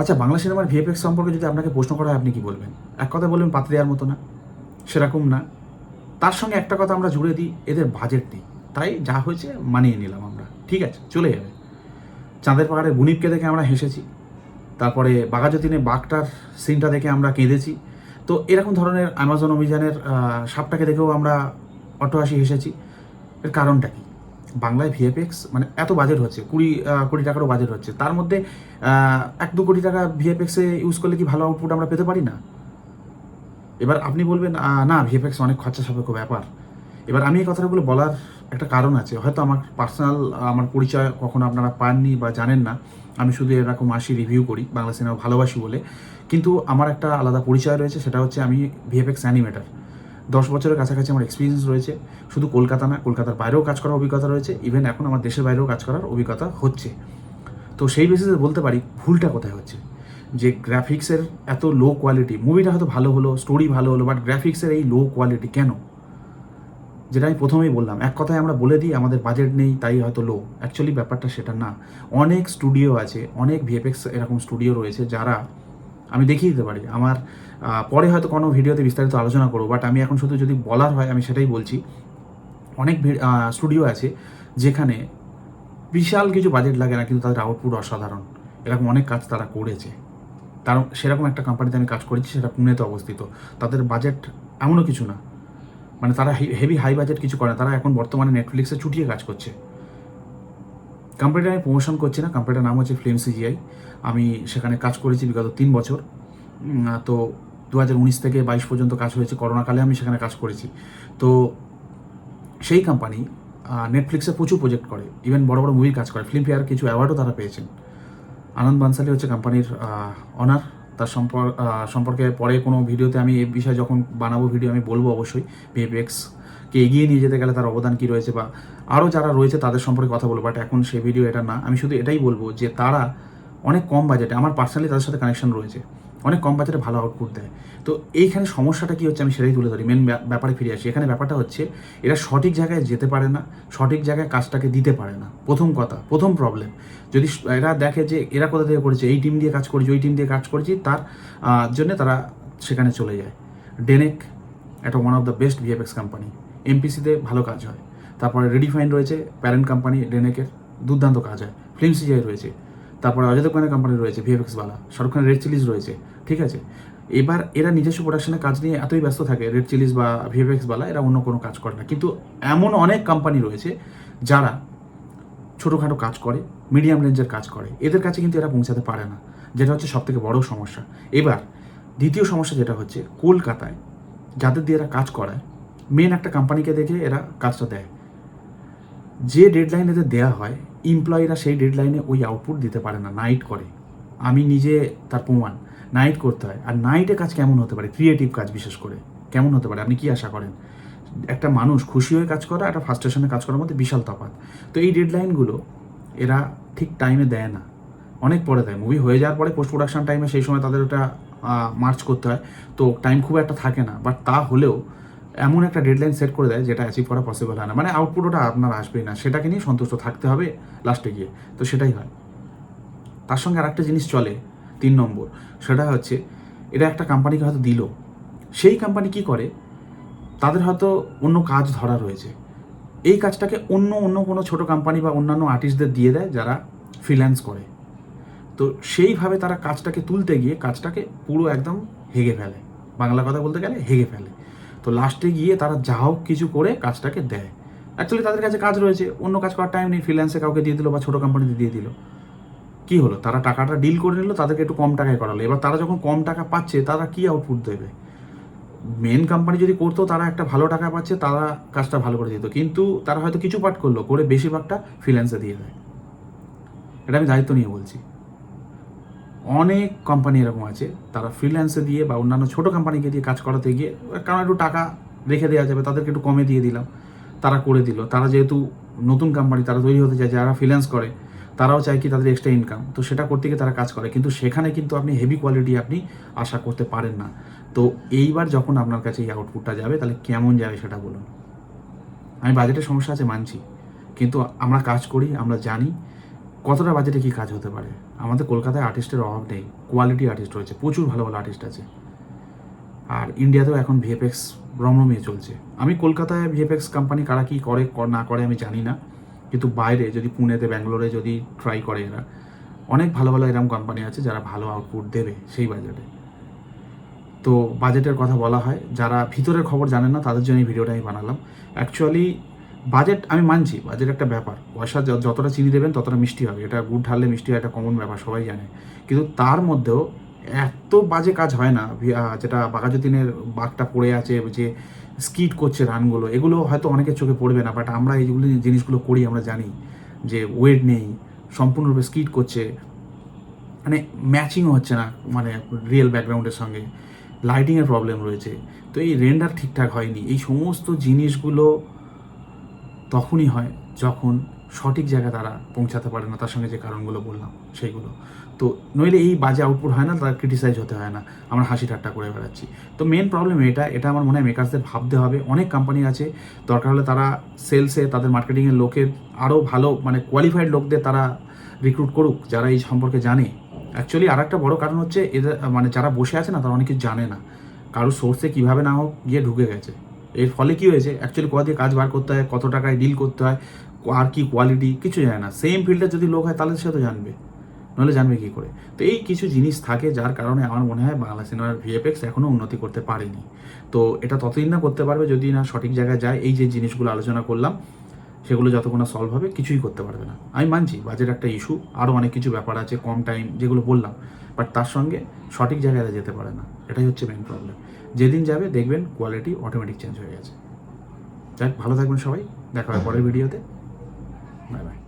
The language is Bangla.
আচ্ছা বাংলা সিনেমার ভিএফএক্স সম্পর্কে যদি আপনাকে প্রশ্ন করা হয়, আপনি কি বলবেন? এক কথা বলবেন পাত্রে দেওয়ার মতো না, সেরকম না। তার সঙ্গে একটা কথা আমরা জুড়ে দিই, এদের বাজেট নেই। তাই যা হয়েছে মানিয়ে নিলাম আমরা। ঠিক আছে, চলে যাবে। চাঁদের পাহাড়ে বুনিপকে দেখে আমরা হেসেছি। তারপরে বাঘাযতীনে বাঘটার সিনটা দেখে আমরা কেঁদেছি। তো এরকম ধরনের অ্যামাজন অভিযানের সাপটাকে দেখেও আমরা অট্টহাসি হেসেছি। এর কারণটা কি? বাংলায় ভিএফএক্স মানে এত বাজেট হচ্ছে, কুড়ি কোটি টাকারও বাজেট হচ্ছে। তার মধ্যে এক দু কোটি টাকা ভিএফএক্সে ইউজ করলে কি ভালো আউটপুট আমরা পেতে পারি না? এবার আপনি বলবেন না, ভিএফএক্স অনেক খরচা সাপেক্ষ ব্যাপার। এবার আমি এই কথাগুলো বলার একটা কারণ আছে। হয়তো আমার পার্সোনাল আমার পরিচয় কখনো আপনারা পাননি বা জানেন না। আমি শুধু এরকম আসি রিভিউ করি, বাংলা সিনেমা ভালোবাসি বলে। কিন্তু আমার একটা আলাদা পরিচয় রয়েছে, সেটা হচ্ছে আমি ভিএফএক্স অ্যানিমেটার দশ বছরের কাছাকাছি আমার এক্সপিরিয়েন্স রয়েছে। শুধু কলকাতা না, কলকাতার বাইরেও কাজ করার অভিজ্ঞতা রয়েছে। ইভেন এখন আমার দেশের বাইরেও কাজ করার অভিজ্ঞতা হচ্ছে। তো সেই বেসিসে বলতে পারি, ভুলটা কোথায় হচ্ছে? যে গ্রাফিক্সের এত লো কোয়ালিটি মুভিটা হয়তো ভালো হলো স্টোরি ভালো হলো বাট গ্রাফিক্সের এই লো কোয়ালিটি কেন? যেটা আমি প্রথমেই বললাম, এক কথায় আমরা বলে দিই, আমাদের বাজেট নেই, তাই হয়তো লো অ্যাকচুয়ালি ব্যাপারটা সেটা না। অনেক স্টুডিও আছে, অনেক ভিএফএক্স এরকম স্টুডিও রয়েছে যারা আমি দেখিয়ে দিতে পারি। আমার পরে হয়তো কোনো ভিডিওতে বিস্তারিত আলোচনা করব বাট আমি এখন শুধু যদি বলার হয়, আমি সেটাই বলছি। অনেক স্টুডিও আছে যেখানে বিশাল কিছু বাজেট লাগে না, কিন্তু তাদের আউটপুট অসাধারণ। এরকম অনেক কাজ তারা করেছে। তার সেরকম একটা কোম্পানিতে আমি কাজ করেছি, সেটা পুনেতে অবস্থিত। তাদের বাজেট এমনও কিছু না। মানে তারা হেভি হাই বাজেট কিছু করে না। তারা এখন বর্তমানে নেটফ্লিক্সে ছুটিয়ে কাজ করছে। কোম্পানিটা আমি প্রমোশন করছি না কোম্পানিটার নাম হচ্ছে ফিল্ম সিজিআই আমি সেখানে কাজ করেছি বিগত তিন বছর। তো দু হাজার উনিশ থেকে বাইশ পর্যন্ত কাজ হয়েছে, করোনাকালে আমি সেখানে কাজ করেছি। তো সেই কোম্পানি নেটফ্লিক্সে প্রচুর প্রজেক্ট করে ইভেন বড় বড় মুভির কাজ করে। ফিল্মফেয়ার কিছু অ্যাওয়ার্ডও তারা পেয়েছেন। আনন্দ বানসালি হচ্ছে কোম্পানির অনার তার সম্পর্কে পরে কোনো ভিডিওতে আমি এই বিষয়ে যখন বানাবো ভিডিও আমি বলব অবশ্যই ভিএফএক্স কে এগিয়ে নিয়ে যেতে গেলে তার অবদান কী রয়েছে বা আরও যারা রয়েছে তাদের সম্পর্কে কথা বলব বাট এখন সে ভিডিও এটা না। আমি শুধু এটাই বলব যে তারা অনেক কম বাজেটে আমার পার্সোনালি তাদের সাথে কানেকশন রয়েছে। অনেক কম বাজেটে ভালো আউটপুট দেয়। তো এইখানে সমস্যাটা কি হচ্ছে আমি সেটাই তুলে ধরি। মেন ব্যাপারে ফিরে আসি। এখানে ব্যাপারটা হচ্ছে, এরা সঠিক জায়গায় যেতে পারে না, সঠিক জায়গায় কাজটাকে দিতে পারে না। প্রথম কথা, প্রথম প্রবলেম যদি এরা দেখে যে এরা কোথা থেকে করেছে, এই টিম দিয়ে কাজ করেছি, ওই টিম দিয়ে কাজ করেছি, তার জন্য তারা সেখানে চলে যায়। ডেনেক একটা one of the best VFX company এমপিসিতে ভালো কাজ হয়। তারপরে রেডিফাইন রয়েছে প্যারেন্ট কোম্পানি ডেনেকের দুর্দান্ত কাজ হয়। ফিল্ম সিজিআই রয়েছে, তারপরে অজয় দেবগানের কোম্পানি রয়েছে ভিএফএক্স বালা শাহরুখ খানের রেড চিলিজ রয়েছে, ঠিক আছে? এবার এরা নিজস্ব প্রোডাকশনের কাজ নিয়ে এতই ব্যস্ত থাকে রেড চিলিজ বা ভিএফএক্স বালা এরা অন্য কোনো কাজ করে না। কিন্তু এমন অনেক কোম্পানি রয়েছে যারা ছোটোখাটো কাজ করে মিডিয়াম রেঞ্জের কাজ করে। এদের কাছে কিন্তু এরা পৌঁছাতে পারে না, যেটা হচ্ছে সব থেকে বড় সমস্যা। এবার, দ্বিতীয় সমস্যা যেটা হচ্ছে, কলকাতায় যাদের দিয়ে এরা কাজ করায় মেন একটা কোম্পানিকে দেখে এরা কাজটা দেয়। যে ডেডলাইন এদের দেওয়া হয় এমপ্লয়িরা সেই ডেডলাইনে ওই আউটপুট দিতে পারে না নাইট করে। আমি নিজে তার প্রমাণ নাইট করতে হয়। আর নাইটে কাজ কেমন হতে পারে? ক্রিয়েটিভ কাজ বিশেষ করে, কেমন হতে পারে? আপনি কি আশা করেন? একটা মানুষ খুশি হয়ে কাজ করা, একটা ফার্স্টেশনে কাজ করার মধ্যে বিশাল তফাৎ। তো এই ডেডলাইনগুলো এরা ঠিক টাইমে দেয় না। অনেক পরে দেয়। মুভি হয়ে যাওয়ার পরে পোস্ট প্রোডাকশান টাইমে সেই সময় তাদের ওটা মার্চ করতে হয়। তো টাইম খুব একটা থাকে না। বাট তা হলেও এমন একটা ডেডলাইন সেট করে দেয় যেটা অ্যাচিভ করা পসিবল হয় না। মানে আউটপুট ওটা আপনার আসবেই না। সেটাকে নিয়ে সন্তুষ্ট থাকতে হবে লাস্টে গিয়ে। তো সেটাই হয়। তার সঙ্গে আরেকটা জিনিস চলে, তিন নম্বর। সেটা হচ্ছে, এটা একটা কোম্পানিকে হয়তো দিল। সেই কোম্পানি কি করে? তাদের হয়তো অন্য কাজ ধরা রয়েছে। এই কাজটাকে অন্য অন্য কোনো ছোট কোম্পানি বা অন্যান্য আর্টিস্টদের দিয়ে দেয় যারা ফ্রিল্যান্স করে। তো সেইভাবে তারা কাজটাকে তুলতে গিয়ে কাজটাকে পুরো একদম হেগে ফেলে। বাংলা কথা বলতে গেলে হেগে ফেলে। তো লাস্টে গিয়ে তারা যা হোক কিছু করে কাজটাকে দেয়। অ্যাকচুয়ালি তাদের কাছে কাজ রয়েছে, অন্য কাজ করার টাইম নেই ফ্রিল্যান্সে কাউকে দিয়ে দিল বা ছোটো কোম্পানিতে দিয়ে দিল। কি হলো? তারা টাকাটা ডিল করে নিল, তাদেরকে একটু কম টাকায় করালো। এবার তারা যখন কম টাকা পাচ্ছে, তারা কি আউটপুট দেবে? মেন কোম্পানি যদি করতো, তারা একটা ভালো টাকা পাচ্ছে, তারা কাজটা ভালো করে দিত। কিন্তু তারা হয়তো কিছু পার্ট করল, করে বেশিরভাগটা ফ্রিল্যান্সে দিয়ে দেয়। এটা আমি দায়িত্ব নিয়ে বলছি। অনেক কোম্পানি এরকম আছে, তারা ফ্রিল্যান্সে দিয়ে বা অন্যান্য ছোটো কোম্পানিকে দিয়ে কাজ করাতে গিয়ে কারণ একটু টাকা রেখে দেওয়া যাবে, তাদেরকে একটু কমে দিয়ে দিলাম, তারা করে দিল। তারা যেহেতু নতুন কোম্পানি তারা তৈরি হতে চায়, যারা ফ্রিল্যান্স করে, তারাও চায় কি তাদের এক্সট্রা ইনকাম তো সেটা করতে গিয়ে তারা কাজ করে। কিন্তু সেখানে কিন্তু আপনি হেভি কোয়ালিটি আপনি আশা করতে পারেন না। তো এইবার যখন আপনার কাছে এই আউটপুটটা যাবে, তাহলে কেমন যাবে সেটা বলুন। আমি বাজেটের সমস্যা আছে, মানছি। কিন্তু আমরা কাজ করি, আমরা জানি। কতটা বাজেটে কী কাজ হতে পারে? আমাদের কলকাতায় আর্টিস্টের অভাব নেই কোয়ালিটি আর্টিস্ট রয়েছে, প্রচুর ভালো ভালো আর্টিস্ট আছে। আর ইন্ডিয়াতেও এখন ভিএফএক্স রমরমিয়ে চলছে। আমি কলকাতায় ভিএফএক্স কোম্পানি কারা কী করে না করে আমি জানি না। কিন্তু বাইরে যদি পুনেতে, ব্যাঙ্গালোরে যদি ট্রাই করে এরা, অনেক ভালো ভালো এরকম কোম্পানি আছে যারা ভালো আউটপুট দেবে সেই বাজেটে। তো বাজেটের কথা বলা হয়, যারা ভিতরের খবর জানেন না তাদের জন্য এই ভিডিওটা আমি বানালাম। অ্যাকচুয়ালি বাজেট আমি মানছি, বাজেট একটা ব্যাপার। পয়সা যতটা চিনি দেবেন ততটা মিষ্টি হবে। এটা গুড় ঢাললে মিষ্টি হয় একটা কমন ব্যাপার, সবাই জানে। কিন্তু তার মধ্যেও এত বাজে কাজ হয় না যেটা বাঘাযতীনের বাঘটা পড়ে আছে, যে স্কিট করছে রানগুলো, এগুলো হয়তো অনেকের চোখে পড়বে না, বাট আমরা এইগুলো জিনিসগুলো করি, আমরা জানি যে ওয়েট নেই, সম্পূর্ণরূপে স্কিট করছে। মানে ম্যাচিংও হচ্ছে না মানে রিয়েল ব্যাকগ্রাউন্ডের সঙ্গে। লাইটিংয়ের প্রবলেম রয়েছে। তো এই রেন্ডার ঠিকঠাক হয়নি। এই সমস্ত জিনিসগুলো তখনই হয় যখন সঠিক জায়গায় তারা পৌঁছাতে পারে না, তার সঙ্গে যে কারণগুলো বললাম, সেইগুলো। তো নইলে এই বাজে আউটপুট হয় না, তারা ক্রিটিসাইজ হতে হয় না। আমরা হাসি ঠাট্টা করে বেড়াচ্ছি। তো মেন প্রবলেম এটা এটা আমার মনে হয় মেকার্সদের ভাবতে হবে। অনেক কোম্পানি আছে, দরকার হলে তারা সেলসে তাদের মার্কেটিংয়ের লোকের আরও ভালো মানে কোয়ালিফাইড লোকদের তারা রিক্রুট করুক, যারা এই সম্পর্কে জানে। অ্যাকচুয়ালি আর একটা বড় কারণ হচ্ছে, এদের মানে যারা বসে আছে না, তারা অনেক জানে না। কারোর সোর্সে কীভাবে না হোক, গিয়ে ঢুকে গেছে। এর ফলে কি হয়েছে? অ্যাকচুয়ালি কোথা দিয়ে কাজ বার করতে হয়? কত টাকায় ডিল করতে হয়? আর কি কোয়ালিটি কিছু জানে না। সেম ফিল্ডে যদি লোক হয়, তাহলে সে তো জানবে। নাহলে জানবে কী করে? তো এই কিছু জিনিস থাকে যার কারণে আমার মনে হয় বাংলা সিনেমার ভিএফএক্স এখনও উন্নতি করতে পারেনি। তো এটা ততদিন না করতে পারবে যদি না সঠিক জায়গায় যায়। এই যে জিনিসগুলো আলোচনা করলাম সেগুলো যতক্ষণ না সলভ হবে কিছুই করতে পারবে না। আমি মানছি বাজেট একটা ইস্যু আরও অনেক কিছু ব্যাপার আছে কম টাইম যেগুলো বললাম বাট তার সঙ্গে সঠিক জায়গায় যেতে পারে না। এটাই হচ্ছে মেন প্রবলেম যেদিন যাবে দেখবেন কোয়ালিটি অটোমেটিক চেঞ্জ হয়ে গেছে। যাক ভালো থাকবেন সবাই দেখা হয় পরের ভিডিওতে বাই বাই